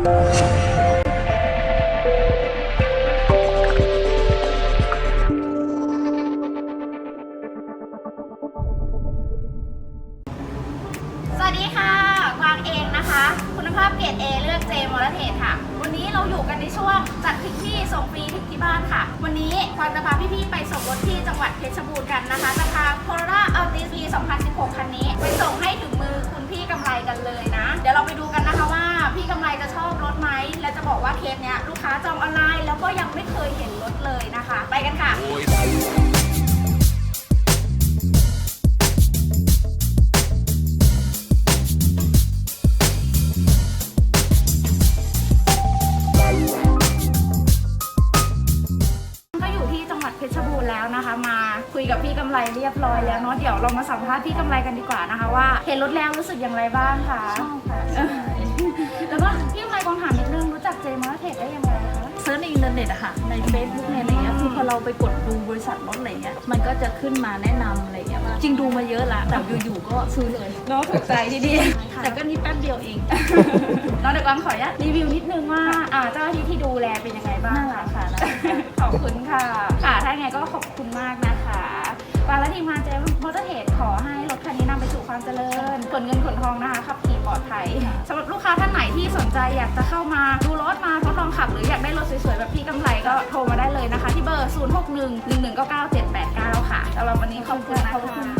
สวัสดีค่ะกวางเองนะคะ คุณภาพเกรด A เลือกเจมอลเทศค่ะ วันนี้เราอยู่กันในช่วงจัดถึงที่ส่งฟรีถึงที่บ้านค่ะ วันนี้กวางจะพาพี่ๆไปส่งรถที่จังหวัดเพชรบูรณ์กันนะคะ บอกว่าเคสเนี้ยลูกค้าจองออนไลน์แล้วก็ยังไม่เคยเห็นรถเลยนะคะ ไปกันค่ะ ก็อยู่ที่จังหวัดเพชรบูรณ์แล้วนะคะ มาคุยกับพี่กำไรเรียบร้อยแล้วเนาะเดี๋ยวเรามาสัมภาษณ์พี่กำไรกันดีกว่านะคะว่า เห็นรถแล้วรู้สึกอย่างไรบ้างคะ ชอบค่ะ ซิร์ชในอินเทอร์เน็ตอะค่ะใน Facebook ในอะไรเงี้ยคือพอเราไปกดดูบริษัทรถอะไรเงี้ยมันก็จะขึ้นมาแนะนำอะไรเงี้ยว่าจริงดูมาเยอะละแต่อยู่ๆก็ซื้อเลยเนาะถูกใจทีเดียวแต่ก็นี่แป๊บเดียวเองน้องเดี๋ยวกวางขออนุญาตรีวิวนิดนึงว่าอ่าเจ้าหน้าที่ที่ดูแลเป็นยังไงบ้างน่ารักค่ะน่ารักค่ะขอบคุณค่ะค่ะถ้าไงก็ขอบคุณมากนะคะวางและทีมงานเจมมอเตอร์เทรดขอให้รถคันนี้นำไปสู่ความเจริญขนเงินขนทองนะคะขับขี่ปลอดภัยสำหรับลูกค้าท่านไหนที่สนใจอยากจะเข้ามาดูรถมา ก็โทรมาได้เลยนะคะ ที่เบอร์ 0 6 1 1 1 9 9 7 8 9 ค่ะสำหรับวันนี้ขอบคุณนะขอบคุณคะค่ะ